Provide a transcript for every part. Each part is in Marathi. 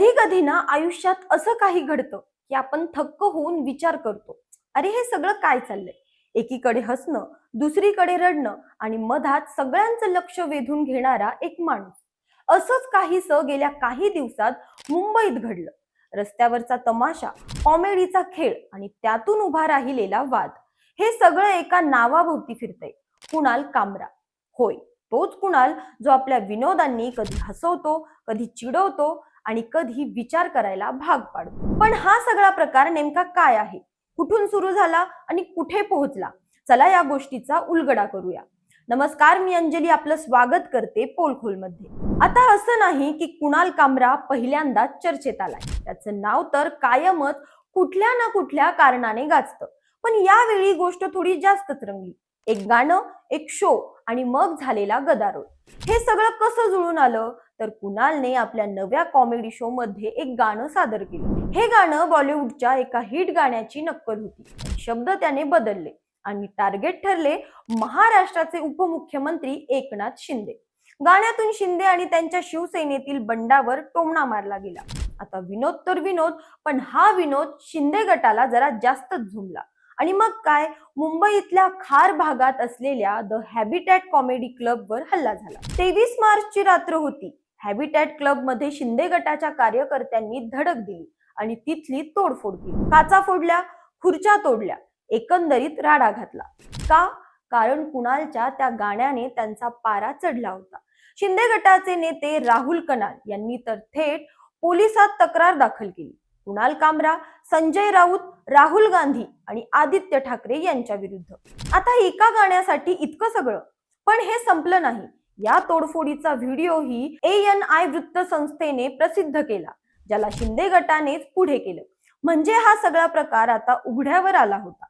कधी कधी ना आयुष्यात असं काही घडतं की आपण थक्क होऊन विचार करतो अरे हे सगळं काय चाललंय? एकीकडे हसणं दुसरीकडे रडणं आणि मधात सगळ्यांचं लक्ष वेधून घेणारा एक माणूस. असंच काहीस गेल्या काही दिवसात मुंबईत घडलं. रस्त्यावरचा तमाशा कॉमेडीचा खेळ आणि त्यातून उभा राहिलेला वाद. हे सगळं एका नावाभोवती फिरतंय. कुणाल कामरा. होय तोच कुणाल जो आपल्या विनोदांनी कधी हसवतो कधी चिडवतो आणि कधी विचार करायला भाग पाडू. पण हा सगळा प्रकार नेमका काय आहे? कुठून सुरू झाला आणि कुठे पोहोचला? चला या गोष्टीचा उलगडा करूया. नमस्कार मी अंजली आपलं स्वागत करते पोलखोलमध्ये. आता असं नाही की कुणाल कामरा पहिल्यांदा चर्चेत आलाय. त्याचं नाव तर कायमच कुठल्या ना कुठल्या कारणाने गाजतं. पण यावेळी गोष्ट थोडी जास्तच रंगली. एक गाणं एक शो आणि मग झालेला गदारोळ. हे सगळं कसं जुळून आलं? तर कुणालने आपल्या नव्या कॉमेडी शो मध्ये एक गाणं सादर केलं. हे गाणं बॉलिवूडच्या एका हिट गाण्याची नक्कल होती. शब्द त्याने बदलले आणि टार्गेट ठरले महाराष्ट्राचे उपमुख्यमंत्री एकनाथ शिंदे. गाण्यातून शिंदे आणि त्यांच्या शिवसेनेतील बंडावर टोमणा मारला गेला. आता विनोद तर विनोद पण हा विनोद शिंदे गटाला जरा जास्तच झुमला. आणि मग काय? मुंबईतल्या खार भागात असलेल्या द हॅबिटॅट कॉमेडी क्लब वर हल्ला झाला. तेवीस मार्चची रात्र होती. हॅबिटॅट क्लबमध्ये शिंदे गटाच्या कार्यकर्त्यांनी धडक दिली आणि तिथली तोडफोड केली. काचा फोडल्या खुर्च्या तोडल्या एकंदरीत राडा घातला. का? कारण कुणालच्या त्या गाण्याने त्यांचा पारा चढला होता. शिंदे गटाचे नेते राहुल कनाल यांनी तर थेट पोलिसात तक्रार दाखल केली. कुणाल कामरा संजय राऊत राहुल गांधी आणि आदित्य ठाकरे यांच्या विरुद्ध. आता एका गाण्यासाठी इतकं सगळं पण हे संपलं नाही. या तोडफोडीचा व्हिडिओही ए एन आय वृत्त संस्थेने प्रसिद्ध केला ज्याला शिंदे गटानेच पुढे केलं. म्हणजे हा सगळा प्रकार आता उघड्यावर आला होता.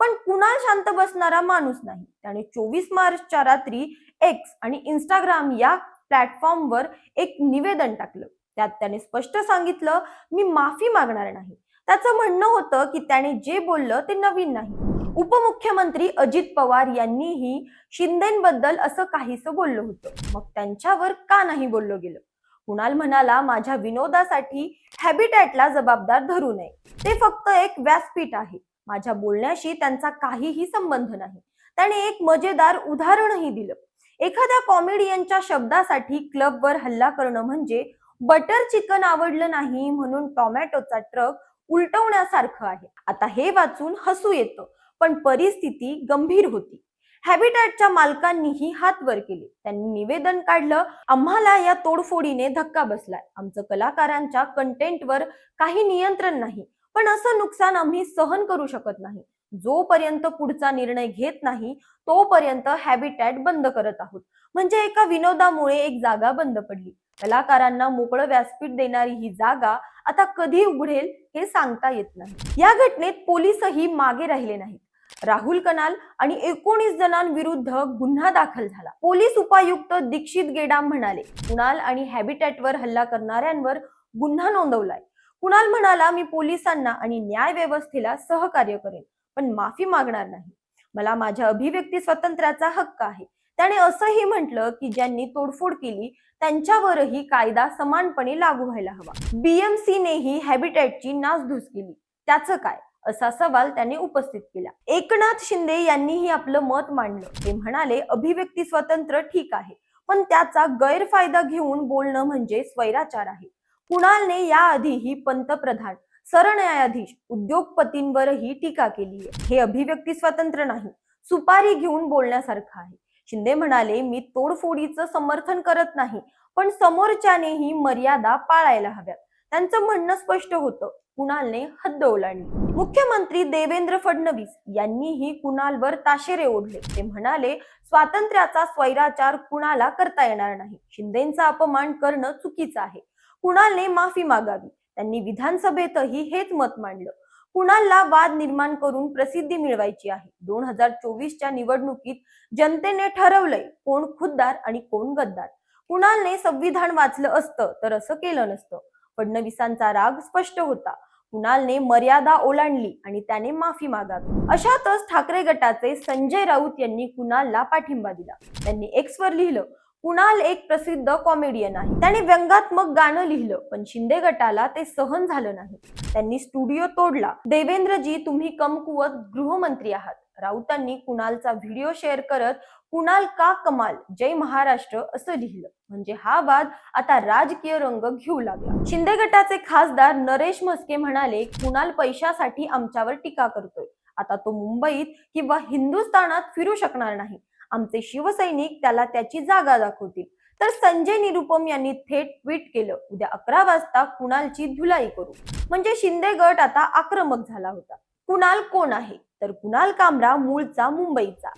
पण कुणाल शांत बसणारा माणूस नाही. त्याने चोवीस मार्चच्या रात्री एक्स आणि इंस्टाग्राम या प्लॅटफॉर्मवर एक निवेदन टाकलं. त्यात त्याने स्पष्ट सांगितलं मी माफी मागणार नाही. त्याचं म्हणणं होतं की त्याने जे बोललं ते नवीन नाही. उपमुख्यमंत्री अजित पवार यांनीही शिंदेबद्दल असं काहीसं बोललं होतं. मग त्यांच्यावर का नाही बोललं गेलं? कुणाल म्हणाला माझ्या विनोदासाठी हॅबिटॅटला जबाबदार धरू नये. ते फक्त एक व्यासपीठ आहे. माझ्या बोलण्याशी त्यांचा काहीही संबंध नाही. त्याने एक मजेदार उदाहरणही दिलं. एखाद्या कॉमेडियनच्या शब्दासाठी क्लबवर हल्ला करणं म्हणजे बटर चिकन आवडलं नाही म्हणून टॉमॅटोचा ट्रक उलटवण्यासारखं आहे. आता हे वाचून हसू येतं पण परिस्थिती गंभीर होती. हॅबिटॅटच्या मालकांनीही हात वर केले. त्यांनी निवेदन काढलं आम्हाला या तोडफोडीने धक्का बसलाय. आमचं कलाकारांच्या कंटेंटवर काही नियंत्रण नाही. पण असं नुकसान आम्ही सहन करू शकत नाही. जोपर्यंत पुढचा निर्णय घेत नाही तोपर्यंत हॅबिटॅट बंद करत आहोत. म्हणजे एका विनोदामुळे एक जागा बंद पडली. कलाकारांना मोकळं व्यासपीठ देणारी ही जागा आता कधी उघडेल हे सांगता येत नाही. या घटनेत पोलीसही मागे राहिले नाहीत. राहुल कनाल आणि एकोणीस जणांविरुद्ध गुन्हा दाखल झाला. पोलीस उपायुक्त दीक्षित गेडाम म्हणाले कुणाल आणि हॅबिटॅटवर हल्ला करणाऱ्यांवर गुन्हा नोंदवलाय. कुणाल म्हणाला मी पोलिसांना आणि न्याय व्यवस्थेला सहकार्य करेन. पण माफी मागणार नाही. मला माझ्या अभिव्यक्ती स्वातंत्र्याचा हक्क आहे. त्याने असंही म्हटलं की ज्यांनी तोडफोड केली त्यांच्यावरही कायदा समानपणे लागू व्हायला हवा. बीएमसीनेही हॅबिटॅटची नासधूस केली. त्याचं काय? असा सवाल त्याने उपस्थित केला. एकनाथ शिंदे यांनीही आपलं मत मांडलं. ते म्हणाले अभिव्यक्ती स्वातंत्र्य ठीक आहे पण त्याचा गैरफायदा घेऊन बोलणं म्हणजे स्वैराचार आहे. कुणालने याआधीही पंतप्रधान सरन्यायाधीश उद्योगपतींवरही टीका केली आहे. हे अभिव्यक्ती स्वातंत्र्य नाही सुपारी घेऊन बोलण्यासारखं आहे. शिंदे म्हणाले मी तोडफोडीचं समर्थन करत नाही पण समोरच्यानेही मर्यादा पाळायला हव्यात. त्यांचं म्हणणं स्पष्ट होतं. कुणालने हद्द ओलांडली. मुख्यमंत्री देवेंद्र फडणवीस यांनीही कुणालवर ताशेरे ओढले. ते म्हणाले स्वातंत्र्याचा स्वैराचार कुणाला करता येणार नाही. शिंदेचा अपमान करणं चुकीचं आहे. कुणालने माफी मागावी. त्यांनी विधानसभेतही हेच मत मांडलं. कुणालला वाद निर्माण करून प्रसिद्धी मिळवायची आहे? दोन हजार चोवीसच्या निवडणुकीत जनतेने ठरवलंय कोण खुद्दार आणि कोण गद्दार. कुणालने संविधान वाचलं असतं तर असं केलं नसतं. फडणवीसांचा राग स्पष्ट होता. कुणालने मर्यादा ओलांडली आणि त्याने माफी मागावी. अशातच ठाकरे गटाचे संजय राऊत यांनी कुणालला पाठिंबा दिला. त्यांनी एक्सवर लिहिलं कुणाल एक प्रसिद्ध कॉमेडियन आहे. त्याने व्यंगात्मक गाणं लिहिलं पण शिंदे गटाला ते सहन झालं नाही. त्यांनी स्टुडिओ तोडला. देवेंद्रजी तुम्ही कमकुवत गृहमंत्री आहात. राऊतांनी कुणालचा व्हिडिओ शेअर करत कुणाल का कमाल जय महाराष्ट्र असं लिहिलं. म्हणजे हा वाद आता राजकीय रंग घेऊ लागला. शिंदे गटाचे खासदार नरेश म्हस्के म्हणाले कुणाल पैशासाठी आमच्यावर टीका करतोय. आता तो मुंबईत किंवा हिंदुस्थानात फिरू शकणार नाही. आमचे शिवसैनिक त्याला त्याची जागा दाखवतील. तर संजय निरुपम यांनी थेट ट्विट केलं. उद्या अकरा वाजता कुणालची धुलाई करू. म्हणजे शिंदे गट आता आक्रमक झाला होता. कुणाल कोण आहे? तर कुणाल कामरा मूळचा मुंबईचा.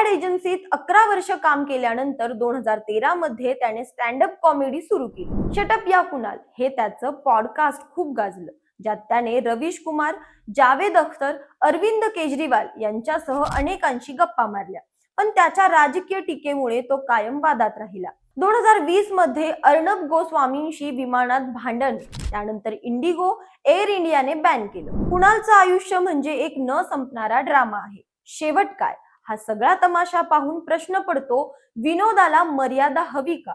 ऍड एजन्सीत अकरा वर्ष काम केल्यानंतर दोन हजार तेरा मध्ये त्याने स्टँडअप कॉमेडी सुरू केली. शटअप या कुणाल. हे त्याचं पॉडकास्ट खूप गाजलं. ज्यात त्याने रवीश कुमार जावेद अख्तर अरविंद केजरीवाल यांच्यासह अनेकांशी गप्पा मारल्या. पण त्याच्या राजकीय टीकेमुळे तो कायम वादात राहिला. दोन हजार वीसमध्ये अर्णब गोस्वामींशी विमानात भांडण. त्यानंतर इंडिगो एअर इंडियाने बॅन केलं. कुणालचं आयुष्य म्हणजे एक न संपणारा ड्रामा आहे. शेवट काय? हा सगळा तमाशा पाहून प्रश्न पडतो विनोदाला मर्यादा हवी का?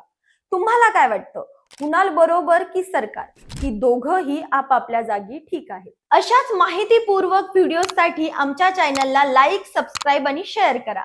तुम्हाला काय वाटतं? कुणाल बरोबर की सरकार? की दोघंही आपापल्या जागी ठीक आहे अशाच माहितीपूर्वक व्हिडिओसाठी आमच्या चॅनलला लाईक सबस्क्राईब आणि शेअर करा.